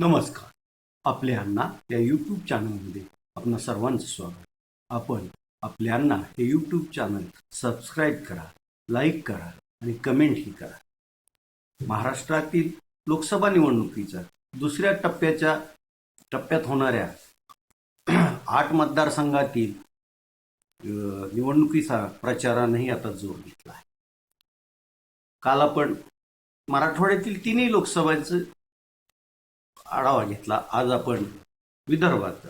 नमस्कार. आपले अण्णा या यूट्यूब चॅनलमध्ये आपणा सर्वांचं स्वागत. आपण आपले अण्णा हे यूट्यूब चॅनल सबस्क्राईब करा लाईक करा आणि कमेंटही करा. महाराष्ट्रातील लोकसभा निवडणुकीच्या दुसऱ्या टप्प्याच्या टप्प्यात होणाऱ्या आठ मतदारसंघातील निवडणुकीचा प्रचारानेही आता जोर घेतला आहे. काल आपण मराठवाड्यातील तिन्ही लोकसभांचं आढावा घेतला. आज आपण विदर्भात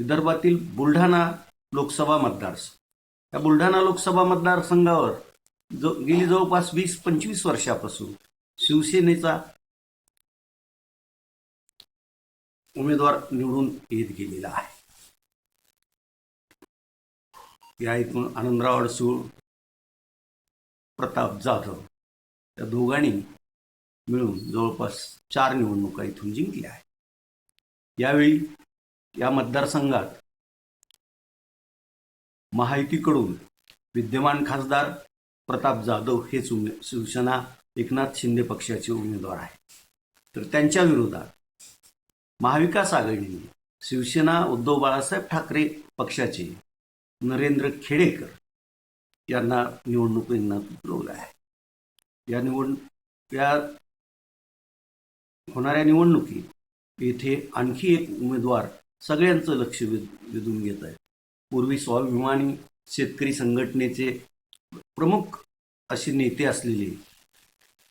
विदर्भातील बुलढाणा लोकसभा मतदारसंघ. या बुलढाणा लोकसभा मतदारसंघावर जो गेली जवळपास वीस पंचवीस वर्षापासून शिवसेनेचा उमेदवार निवडून येत गेलेला आहे. या इथून आनंदराव अडसूळ प्रताप जाधव या दोघांनी मिळून जवळपास चार निवडणुका इथून जिंकल्या आहेत. यावेळी या मतदारसंघात महायुतीकडून विद्यमान खासदार प्रताप जाधव हेच उमे शिवसेना एकनाथ शिंदे पक्षाचे उमेदवार आहेत. तर त्यांच्या विरोधात महाविकास आघाडीने शिवसेना उद्धव बाळासाहेब ठाकरे पक्षाचे नरेंद्र खेडेकर यांना निवडणूक रिंगणात उतरवलं आहे. या निवड या होणाऱ्या निवडणुकीत येथे आणखी एक उमेदवार सगळ्यांचं लक्ष वेध वेधून घेत आहे. पूर्वी स्वाभिमानी शेतकरी संघटनेचे प्रमुख असे नेते असलेले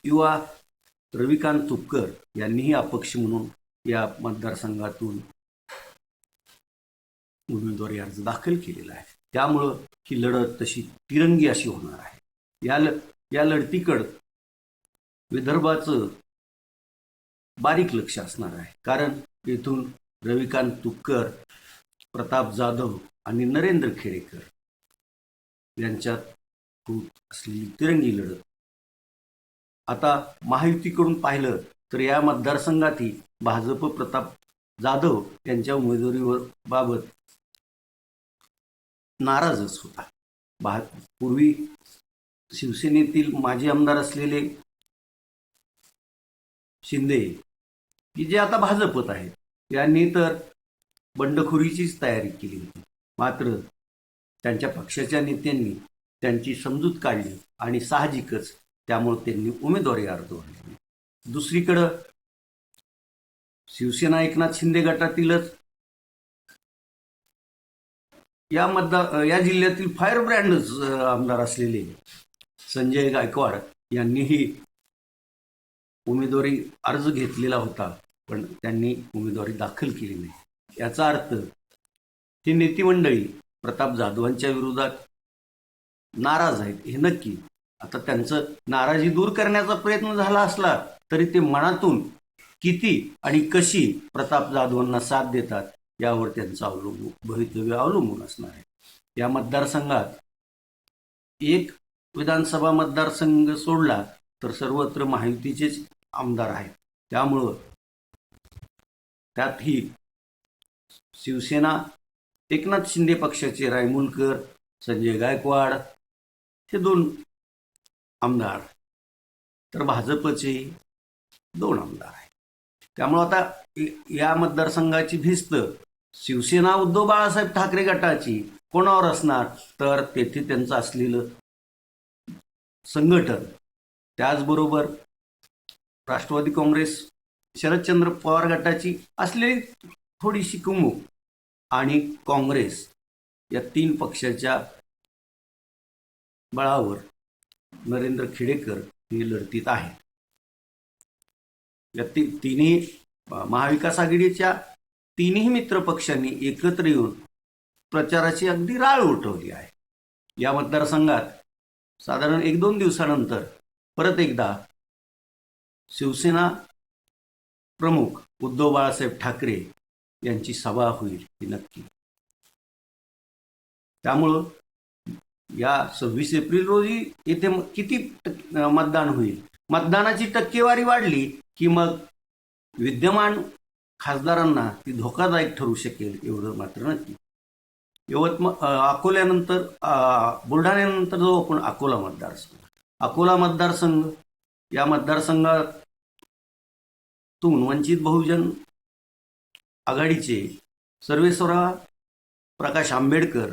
युवा रविकांत तुपकर यांनीही अपक्ष म्हणून या मतदारसंघातून उमेदवारी अर्ज दाखल केलेला आहे. त्यामुळं ही लढत तशी तिरंगी अशी होणार आहे. या ल या लढतीकडं विदर्भाचं बारीक लक्ष असणार आहे. कारण येथून रविकांत तुपकर प्रताप जाधव आणि नरेंद्र खेडेकर यांच्यात होत असलेली तिरंगी लढत. आता महायुतीकडून पाहिलं तर या मतदारसंघातही भाजप प्रताप जाधव यांच्या उमेदवारीवर बाबत नाराजच होता. भा पूर्वी शिवसेनेतील माजी आमदार असलेले शिंदे की जे आता भाजपत आहेत यांनी तर बंडखोरीचीच तयारी केली होती. मात्र त्यांच्या पक्षाच्या नेत्यांनी त्यांची समजूत काढली आणि साहजिकच त्यामुळे त्यांनी उमेदवारी अर्ज भरले. दुसरीकडं शिवसेना एकनाथ शिंदे गटातीलच या मतदार या जिल्ह्यातील फायर ब्रँडच आमदार असलेले संजय गायकवाड यांनीही उमेदवारी अर्ज घेतलेला होता पण त्यांनी उमेदवारी दाखल केली नाही. याचा अर्थ ही नेती मंडळी प्रताप जाधवांच्या विरोधात नाराज आहेत हे नक्की. आता त्यांचं नाराजी दूर करण्याचा प्रयत्न झाला असला तरी ते मनातून किती आणि कशी प्रताप जाधवांना साथ देतात यावर त्यांचं अवलंबून भवितव्य अवलंबून असणार आहे. या मतदारसंघात एक विधानसभा मतदारसंघ सोडला तर सर्वत्र महायुतीचेच आमदार आहेत. त्यामुळं त्यातही शिवसेना एकनाथ शिंदे पक्षाचे रायमुलकर संजय गायकवाड हे दोन आमदार. तर भाजपचे दोन आमदार आहेत. त्यामुळं आता या मतदारसंघाची भिस्त शिवसेना उद्धव बाळासाहेब ठाकरे गटाची कोणावर असणार? तर तेथे त्यांचं असलेलं संघटन त्याचबरोबर राष्ट्रवादी काँग्रेस शरदचंद्र पवार गटाची असलेली थोडीशी कुमुक आणि काँग्रेस या तीन पक्षाच्या बळावर नरेंद्र खेडेकर हे लढतीत आहे या ती तिन्ही महाविकास आघाडीच्या तिन्ही मित्र पक्षांनी एकत्र येऊन प्रचाराची अगदी राळ उठवली आहे. या मतदारसंघात साधारण एक दोन दिवसानंतर परत एकदा शिवसेना प्रमुख उद्धव बाळासाहेब ठाकरे यांची सभा होईल ही नक्की. त्यामुळं या सव्वीस एप्रिल रोजी येथे किती मतदान होईल? मतदानाची टक्केवारी वाढली की मग विद्यमान खासदारांना ती धोकादायक ठरू शकेल एवढं मात्र नक्की. यवतमाळ अकोल्यानंतर बुलढाण्यानंतर जो आपण अकोला मतदारसंघ अकोला मतदारसंघ या मतदारसंघातून वंचित बहुजन आघाडीचे सर्वेश्वरा प्रकाश आंबेडकर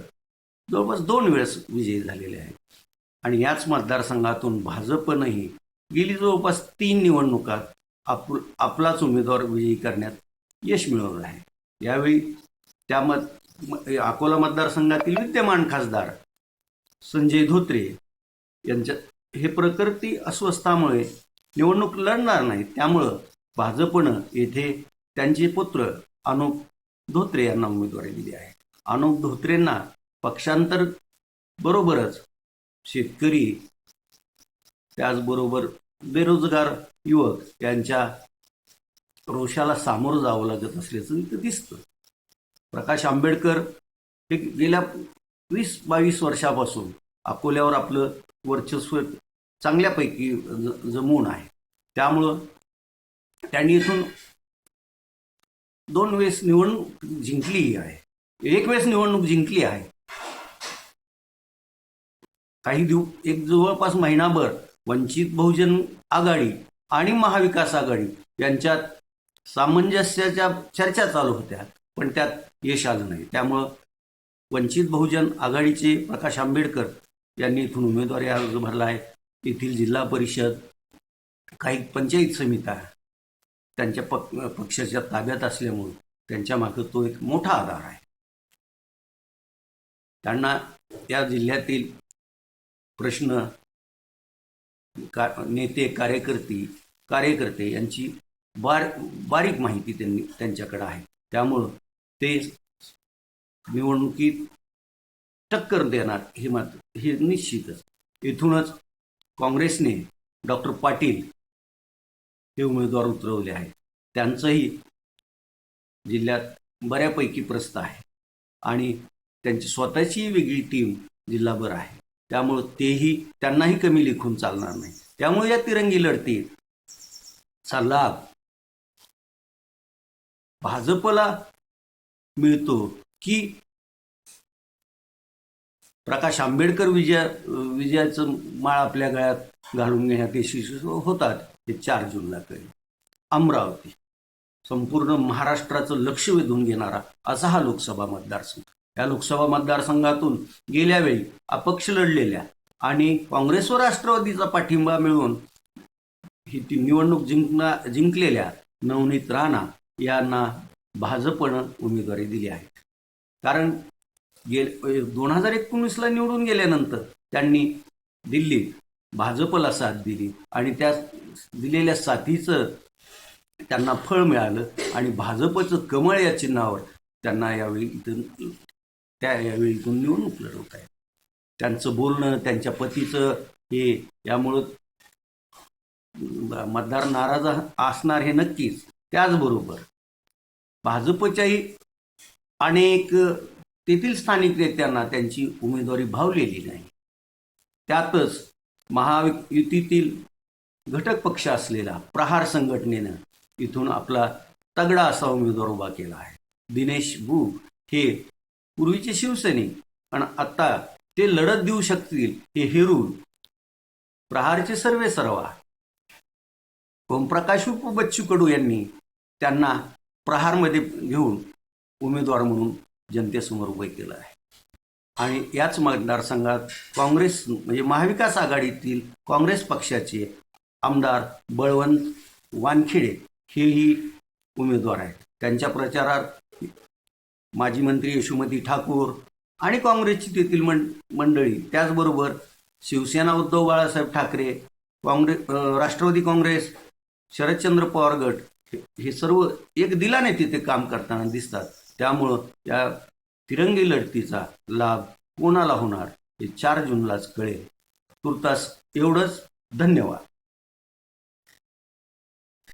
जवळपास दोन वेळेस विजयी झालेले आहेत. आणि याच मतदारसंघातून भाजपनंही गेली जवळपास तीन निवडणुकात आप आपलाच उमेदवार विजयी करण्यात यश मिळवलं आहे. यावेळी त्या मत अकोला मतदारसंघातील विद्यमान खासदार संजय धोत्रे यांच्या हे प्रकृती अस्वस्थामुळे निवडणूक लढणार नाही. त्यामुळं भाजपनं येथे त्यांचे पुत्र अनुप धोत्रे यांना उमेदवारी दिली आहे. अनुप धोत्रेंना पक्षांतर बरोबरच शेतकरी त्याचबरोबर बेरोजगार युवक यांच्या रोषाला सामोरं जावं लागत असल्याचं इथं दिसतं. प्रकाश आंबेडकर हे गेल्या वीस बावीस वर्षापासून अकोल्यावर आपलं वर्चस्व चांगल्यापैकी ज- जमवून आहे. त्यामुळं त्यांनी इथून दोन वेळेस निवडणूक जिंकलीही आहे. एक वेळेस निवडणूक जिंकली आहे. काही दिव एक जवळपास महिनाभर वंचित बहुजन आघाडी आणि महाविकास आघाडी यांच्यात सामंजस्याच्या चर्चा चालू होत्या पण त्यात यश आलं नाही. त्यामुळं वंचित बहुजन आघाडीचे प्रकाश आंबेडकर यांनी इथून उमेदवारी अर्ज भरला आहे. येथील जिल्हा परिषद काही पंचायत समित्या त्यांच्या पक पक्षाच्या ताब्यात असल्यामुळे त्यांच्या मागे तो एक मोठा आधार आहे. त्यांना त्या जिल्ह्यातील प्रश्न का नेते कार्यकर्ते कार्यकर्ते यांची बार बारीक माहिती त्यांनी त्यांच्याकडे आहे. त्यामुळं ते निवडणुकीत टक्कर देणार हे मात्र हे निश्चितच. इथूनच काँग्रेसने डॉक्टर पाटील हे उमेदवार उतरवले आहेत. त्यांचंही जिल्ह्यात बऱ्यापैकी प्रस्थ आहे. आणि त्यांची स्वतःची वेगळी टीम जिल्हाभर आहे. त्यामुळं तेही त्यांनाही कमी लिखून चालणार नाही. त्यामुळे या तिरंगी लढतीत चा लाभ भाजपला मिळतो की प्रकाश आंबेडकर विजया विजयाचं माळ आपल्या गळ्यात घालून घेण्यात यशस्वी होतात हे चार जूनला कळेल. अमरावती संपूर्ण महाराष्ट्राचं लक्ष वेधून घेणारा असा हा लोकसभा मतदारसंघ. या लोकसभा मतदारसंघातून गेल्या वेळी अपक्ष लढलेल्या आणि काँग्रेस व राष्ट्रवादीचा पाठिंबा मिळवून ही ती निवडणूक जिंकना जिंकलेल्या नवनीत राणा यांना भाजपनं उमेदवारी दिली आहे. कारण गे दोन हजार एकोणीसला निवडून गेल्यानंतर त्यांनी दिल्लीत भाजपला साथ दिली आणि त्या दिलेल्या साथीचं त्यांना फळ मिळालं आणि भाजपचं कमळ या चिन्हावर त्यांना यावेळी इथून त्या यावेळी इथून निवडणूक लढवत आहे त्यांचं बोलणं त्यांच्या पतीचं हे यामुळं मतदार नाराज असणार हे नक्कीच. त्याचबरोबर भाजपच्याही अनेक तेथील स्थानिक नेत्यांना त्यांची उमेदवारी भावलेली नाही. त्यातच महायुतीतील घटक पक्ष असलेला प्रहार संघटनेनं इथून आपला तगडा असा उमेदवार उभा केला आहे. दिनेश बुग हे पूर्वीचे शिवसैनिक आणि आता ते लढत देऊ शकतील हे हेरून प्रहारचे सर्वे सर्वा ओमप्रकाश उप बच्चू कडू यांनी त्यांना प्रहारमध्ये घेऊन उमेदवार म्हणून जनतेसमोर उभे केलं आहे. आणि याच मतदारसंघात काँग्रेस म्हणजे महाविकास आघाडीतील काँग्रेस पक्षाचे आमदार बळवंत वानखेडे हेही उमेदवार आहेत. त्यांच्या प्रचारात माजी मंत्री यशोमती ठाकूर आणि काँग्रेसची तेथील मं मंडळी त्याचबरोबर शिवसेना उद्धव बाळासाहेब ठाकरे काँग्रेस राष्ट्रवादी काँग्रेस शरदचंद्र पवार गट हे- हे सर्व एक दिलाने तिथे काम करताना दिसतात. त्यामुळं या तिरंगी लढतीचा लाभ कोणाला होणार हे चार जूनलाच कळेल. तुर्तास एवढंच. धन्यवाद.